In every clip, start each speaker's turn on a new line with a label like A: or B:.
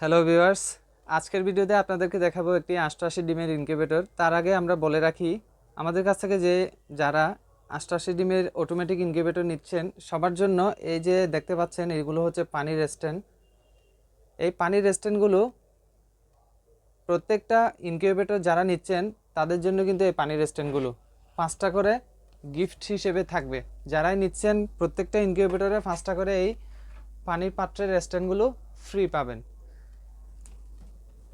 A: Hello viewers আজকের ভিডিওতে আপনাদেরকে দেখাবো একটি আষ্টআশি ডিমের ইনকিউবেটর তার আগে আমরা বলে রাখি, আমাদের কাছ থেকে যে যারা আষ্টআশি ডিমের অটোমেটিক ইনকিউবেটর নিচ্ছেন, সবার জন্য এই যে দেখতে পাচ্ছেন এইগুলো হচ্ছে পানির স্ট্যান্ড এই পানির স্ট্যান্ডগুলো প্রত্যেকটা ইনকিউবেটর যারা নিচ্ছেন, তাদের জন্য কিন্তু এই পানির স্ট্যান্ডগুলো পাঁচটা করে গিফট হিসেবে থাকবে। যারাই নিচ্ছেন প্রত্যেকটা ইনকিউবেটরে পাঁচটা করে এই পানির পাত্রের স্ট্যান্ডগুলো ফ্রি পাবেন।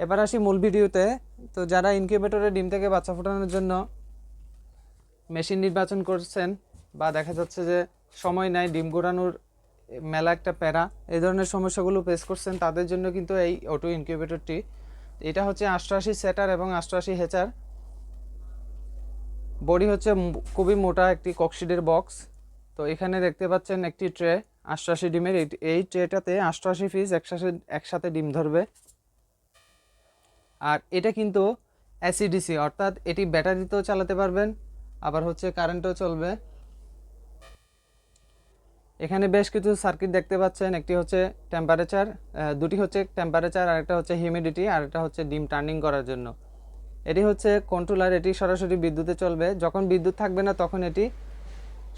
A: এবার আসি মূল ভিডিওতে। তো যারা ইনকিউবেটরে ডিম থেকে বাচ্চা ফোটানোর জন্য মেশিন নির্বাচন করছেন বা দেখা যাচ্ছে যে সময় নাই, ডিম গোড়ানোর মেলা একটা প্যারা, এই ধরনের সমস্যাগুলো ফেস করছেন, তাদের জন্য কিন্তু এই অটো ইনকিউবেটরটি এটা হচ্ছে আষ্টআশি সেটার এবং আষ্টআশি হেচার বডি হচ্ছে খুবই মোটা একটি ককশিডের বক্স তো এখানে দেখতে পাচ্ছেন একটি ট্রে আষ্টআশি ডিমের। এই- ট্রেটাতে আষ্টআশি পিস একসাথে একসাথে ডিম ধরবে। আর এটা কিন্তু অ্যাসিডিসি অর্থাৎ এটি ব্যাটারিতেও চালাতে পারবেন, আবার হচ্ছে কারেন্টও চলবে। এখানে বেশ কিছু সার্কিট দেখতে পাচ্ছেন, একটি হচ্ছে টেম্পারেচার দুটি হচ্ছে টেম্পারেচার আর একটা হচ্ছে হিউমিডিটি আর একটা হচ্ছে ডিম টার্নিং করার জন্য। এটি হচ্ছে কন্ট্রোলার এটি সরাসরি বিদ্যুতে চলবে। যখন বিদ্যুৎ থাকবে না, তখন এটি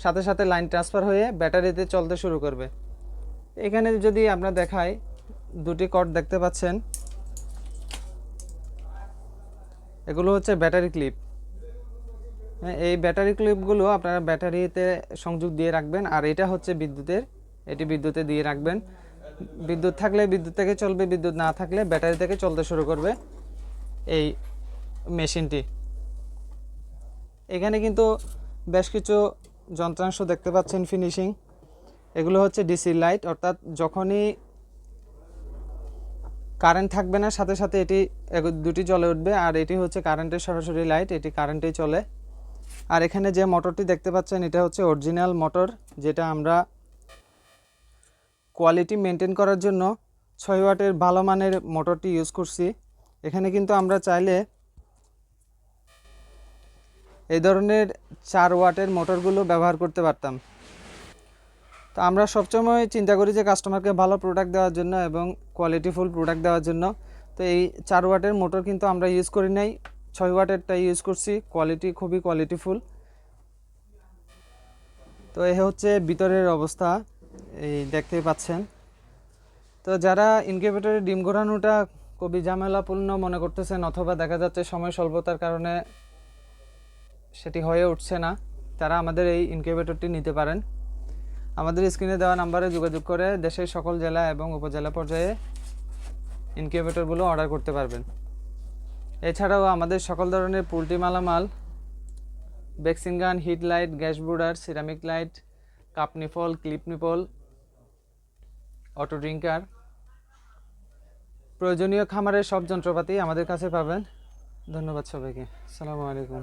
A: সাথে সাথে লাইন ট্রান্সফার হয়ে ব্যাটারিতে চলতে শুরু করবে। এখানে যদি আমরা দেখাই, দুটি কর্ড দেখতে পাচ্ছেন। এগুলো হচ্ছে ব্যাটারি ক্লিপ। হ্যাঁ, এই ব্যাটারি ক্লিপগুলো আপনারা ব্যাটারিতে সংযোগ দিয়ে রাখবেন আর এটা হচ্ছে বিদ্যুতের এটি বিদ্যুতে দিয়ে রাখবেন। বিদ্যুৎ থাকলে বিদ্যুৎ থেকে চলবে বিদ্যুৎ না থাকলে ব্যাটারি থেকে চলতে শুরু করবে এই মেশিনটি। এখানে কিন্তু বেশ কিছু যন্ত্রাংশ দেখতে পাচ্ছেন ফিনিশিং। এগুলো হচ্ছে ডিসি লাইট অর্থাৎ যখনই কারেন্ট থাকবে না, সাথে সাথে এটি দুটি জ্বলে উঠবে, আর এটি হচ্ছে কারেন্টের সরাসরি লাইট এটি কারেন্টেই চলে। আর এখানে যে মোটরটি দেখতে পাচ্ছেন, এটা হচ্ছে অরিজিনাল মোটর যেটা আমরা কোয়ালিটি মেনটেন করার জন্য ছয় ওয়াটের ভালো মানের মোটরটি ইউজ করছি। এখানে কিন্তু আমরা চাইলে এই ধরনের চার ওয়াটের মোটরগুলো ব্যবহার করতে পারতাম। তো আমরা সবসময় চিন্তা করি যে কাস্টমারকে ভালো প্রোডাক্ট দেওয়ার জন্য এবং কোয়ালিটিফুল প্রোডাক্ট দেওয়ার জন্য। তো এই চার ওয়াটের মোটর কিন্তু আমরা ইউজ করি নাই। ছয় ওয়াটেরটা ইউজ করছি। কোয়ালিটি খুবই কোয়ালিটিফুল তো এ হচ্ছে ভিতরের অবস্থা। এই দেখতেই পাচ্ছেন। তো যারা ইনকিউবেটরে ডিম ঘোরানোটা খুবই ঝামেলাপূর্ণ মনে করতেছেন অথবা দেখা যাচ্ছে সময় স্বল্পতার কারণে সেটি হয়ে উঠছে না, তারা আমাদের এই ইনকিউবেটরটি নিতে পারেন। আমাদের স্ক্রিনে দেওয়া নাম্বারে যোগাযোগ করে দেশের সকল জেলা এবং উপজেলা পর্যায়ে ইনকিউবেটরগুলো অর্ডার করতে পারবেন। এছাড়াও আমাদের সকল ধরনের পোলট্রি মালামাল বেক্সিং gun, heat light, gas brooder, ceramic light, cup nipple clip nipple auto drinker, প্রয়োজনীয় খামারের সব যন্ত্রপাতি আমাদের কাছে পাবেন। ধন্যবাদ সবাইকে। আসসালামু আলাইকুম।